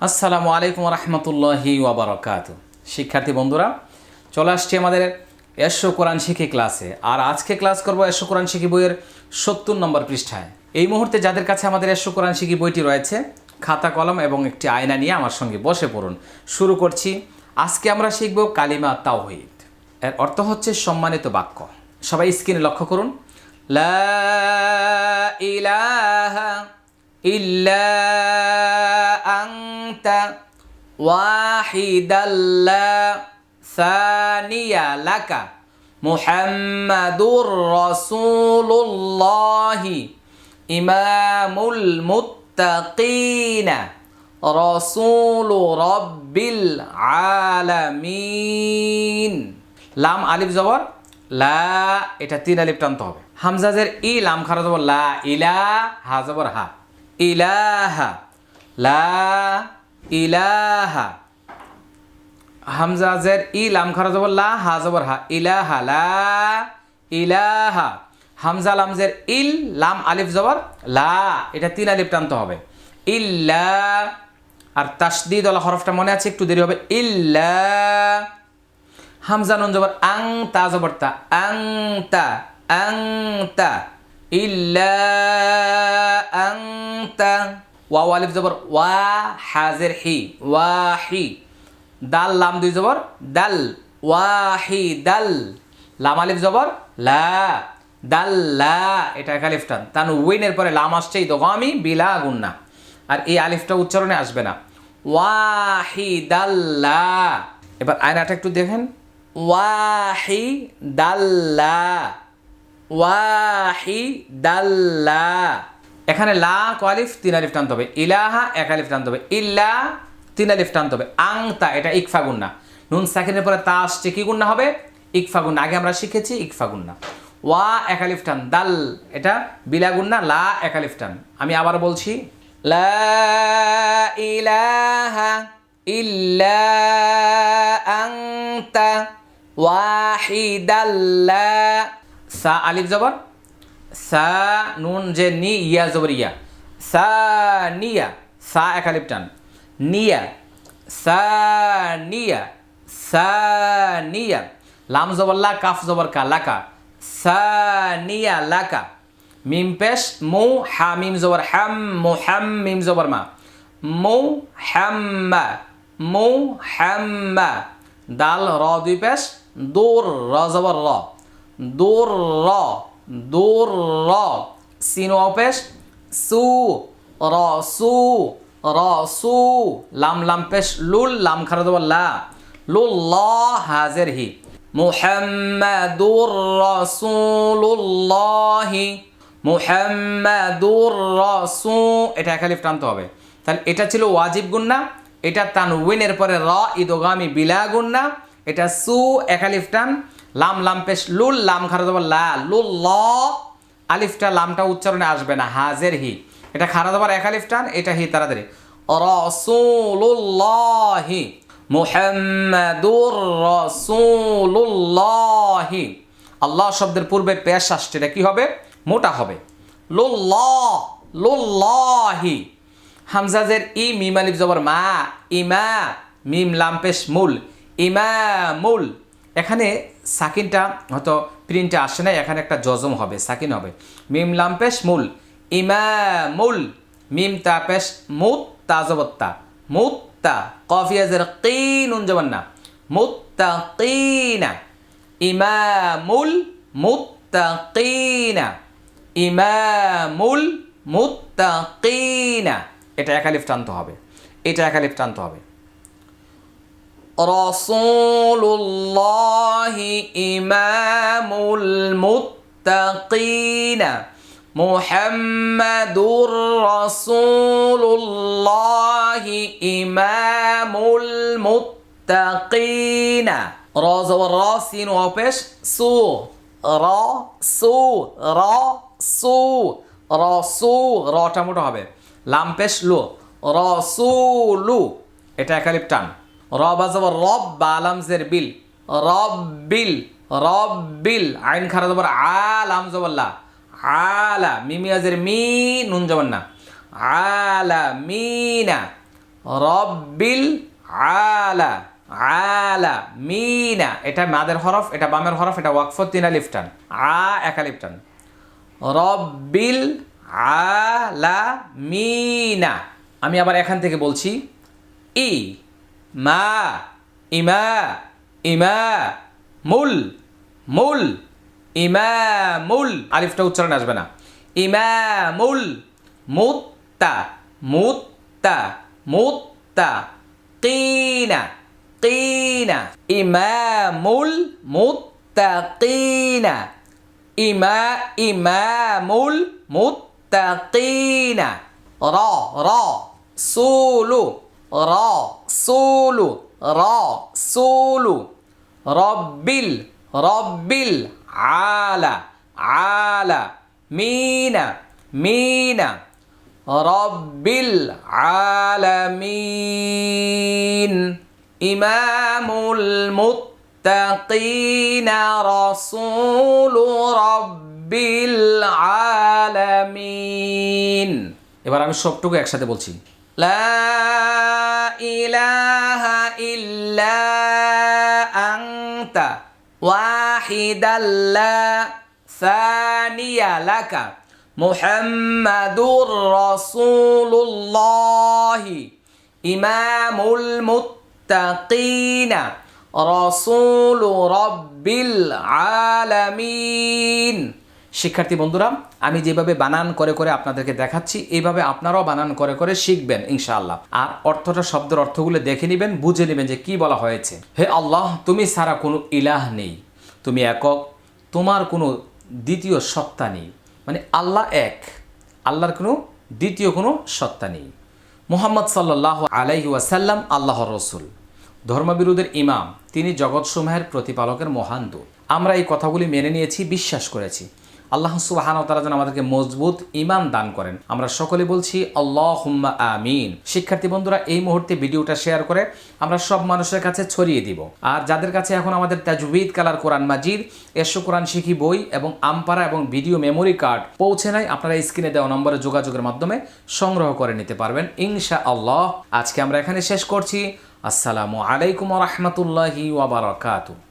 আসসালামু আলাইকুম রহমতুল্লাহি ওবরাকাত শিক্ষার্থী বন্ধুরা, চলে আসছি আমাদের এশো কোরআন শিখি ক্লাসে। আর আজকে ক্লাস করব এশো কোরআন শিখি বইয়ের সত্তর নম্বর পৃষ্ঠায়। এই মুহূর্তে যাদের কাছে আমাদের এশো কোরআন শিখি বইটি রয়েছে, খাতা কলম এবং একটি আয়না নিয়ে আমার সঙ্গে বসে পড়ুন। শুরু করছি, আজকে আমরা শিখব কালিমা তাওহিদ। এর অর্থ হচ্ছে সম্মানিত বাক্য। সবাই স্ক্রিনে লক্ষ্য করুন। লা ইলাহা ইল্লা أنت واحدا لا ثاني لك محمد رسول الله إمام المتقين رسول رب العالمين লাম আলিফ জবর লা এটা তিন আলিফ টানতে হবে হামজাজের ই লাম খারা জবর লা ইলা হা জবর হা ইলাহা লা ইলাহা। হামজাজের ই লাম খারা জবর লা, হা জবর হা। ইলাহা, লা ইলাহা। হামজা লামজের ইল, লাম, আলিফ জবর লা। এটা তিন আলিফ টানতে হবে। ইল্লা। আর তাসদিদ ওলা হরফটা মনে আছে? একটু দেরি হবে। ইল্লা। হামজা নুন জবর আং, তা জবর তা। আং তা। আং, তা। ইল্লা, আং, তা। ওয়াও আলিফ জবর, ওয়া হাজের হি, ওয়া হি। দাল, লাম দুই জবর, দাল ওয়াহি দাল। লাম আলিফ জবর, লা, দাল, লা, এটা এক আলিফ টান। তান উইনের পরে লাম আসছে এই দোগামি বিলা গুন্না। আর এই আলিফটা উচ্চারণে আসবে না। ওয়াহি দাল্লা এবার আয়নাটা একটু দেখেন। ওয়াহি দাল্লা ওয়াহি দাল্লা এখানে লা কোয়ালিফ তিন আলিফ টানতে হবে। ইলাহা এক আলিফ টানতে হবে। ইল্লা তিন আলিফ টানতে হবে। আংতা, এটা ইকফা গুন্না। নুন সাকিনের পরে তা আসছে কি গুন্না হবে? ইকফা গুন্না। আগে আমরা শিখেছি ইকফা গুন্না। ওয়া এক আলিফ টান। দাল, এটা বিলা গুন্না, লা এক আলিফ টান। আমি আবার বলছি, লা ইলাহা ইল্লা আংতা ওয়াহিদাল্লা। সা আলিফ জবর। সা নুন যে নি, ইয়া জবর ইয়া। সা নিয়া, সা এক আলিফ টান নিয়া, সা নিয়া সা নিয়া। লাম জবর লা, কাফ জবর কা লাকা সা নিয়া লাকা মিম পেশ, মু, হা, মিম জবর, হাম, মু, হাম, মিম জবর, মা। মু হাম্মা মু। হাম্মা দাল, র, দুই পেশ, দূর, র, জবর, র। দূর, র। দূর র সিন পেশ, সু, র সু র, সু, লাম লাম, পেশ, লুল, লাম, খারা দেবো লা লুল ল হাজের হি মুহাম্মাদুর রাসূলুল্লাহি মুহাম্মাদুর রাসূ এটা একালিফ টানতে হবে। তাহলে এটা ছিল ওয়াজিব গুন্না, এটা তানউইনের পরে র, ইদোগামি বিলা গুন্না এটা সু একালিফ টান লাম লাম পেশ, লুল লাম খারা দেবো লা, লুল ল, আলিফটা লামটা উচ্চারণে আসবে না, হাজের হি। এটা খারা দেবার এক আলিফ টান, এটা হি তাড়াতাড়ি রসুল্লাহি আল্লাহ শব্দের পূর্বে পেশ আসছে, এটা কি হবে? মোটা হবে। লুল্লাহি হামজাজের ই, মিম আলিফ জবর মা, ইমা, মিম লাম পেশ, মূল। ইমা, মূল। এখানে সাকিনটা হয়তো প্রিন্টে আসে না এখানে একটা জজম হবে, সাকিন হবে। মিম লাম পেশ মূল, ইমামুল মিম তা পেশ মুত্তা মুত্তা কফিয়াজের কিনুন জবান না মুত্তাকিনা ইমামুল মুত্তাকিনা ইমামুল মুত্তাকিনা এটা একালিফ টানতে হবে, এটা একালিফ টানতে হবে। رسول الله إمام المتقين محمد رسول الله إمام المتقين راز والراسين وبش سو را سو را سو রসু রটা মোটা হবে লাম পেশ লু রসুলু এটা একালিপ টান রব আজবর রব বা আলামজের বিল। রব বিল রব বিল আইন খারা জবর আলাম জবল্লা আলা মিমিয়াজের মি নুন জবর না। আলা, মিনা। রব বিল আলা আলা, মিনা। এটা মাদের হরফ, এটা বামের হরফ, এটা ওয়াকফ তিন আলিফটান আ, এক আলিফ টান রব্বিল, আলা, মিনা। আমি আবার এখান থেকে বলছি ই। মা ইমা ইমা মুল মুল ইমামুল আলিফটা উচ্চারণ আসবে না ইমামুল মুত্তা মুত্তা মুত্তা কিনা কিনা ইমামুল মুত্তাকিনা ইমা ইমামুল মুত্তাকিনা র র সুলু র সুলু র সুলু রব্বিল রব্বিল আলা আলা, মিনা মিনা, রব্বিল আলামিন, ইমামুল মুত্তাকিনা, রসুলু রব্বিল আলামিন। এবার আমি সবটুকু একসাথে বলছি। লা ইলাহা ইল্লা আনতা ওয়াহিদাল্লা সানিয়া লাকা মুহাম্মাদুর রাসূলুল্লাহি ইমামুল মুত্তাকিনা রসুলু রব্বিল আলামিন। শিক্ষার্থী বন্ধুরা, আমি যেভাবে বানান করে করে আপনাদেরকে দেখাচ্ছি, এইভাবে আপনারাও বানান করে করে শিখবেন, ইনশাআল্লাহ। আর অর্থটা, শব্দের অর্থগুলো দেখে নেবেন, বুঝে নেবেন যে কি বলা হয়েছে। হে আল্লাহ, তুমি সারা কোনো ইলাহ নেই। তুমি একক, তোমার কোনো দ্বিতীয় সত্তা নেই। মানে আল্লাহ এক, আল্লাহর কোনো দ্বিতীয় কোনো সত্তা নেই। মুহাম্মদ সাল্লাহ আলাইহি ওয়াসাল্লাম আল্লাহ রসুল। ধর্মবিরোধের ইমাম, তিনি জগৎসমূহের প্রতিপালকের মহান দূত। আমরা এই কথাগুলি মেনে নিয়েছি, বিশ্বাস করেছি। আল্লাহ সুবাহান তারা যেন আমাদেরকে মজবুত ইমান দান করেন। আমরা সকলে বলছি আল্লাহ হুম্মা আমিন। শিক্ষার্থী বন্ধুরা, এই মুহূর্তে ভিডিওটা শেয়ার করে আমরা সব মানুষের কাছে ছড়িয়ে দিব। আর যাদের কাছে এখন আমাদের তাজবিদ কালার কোরআন মাজিদ, এসো কোরআন শিখি বই এবং আমপারা এবং ভিডিও মেমোরি কার্ড পৌঁছে নাই, আপনারা স্ক্রিনে দেওয়া নম্বরে যোগাযোগের মাধ্যমে সংগ্রহ করে নিতে পারবেন ইনশা আল্লাহ আজকে আমরা এখানে শেষ করছি। আসসালামু আলাইকুম রহমতুল্লাহি ওয়াবারাকাতু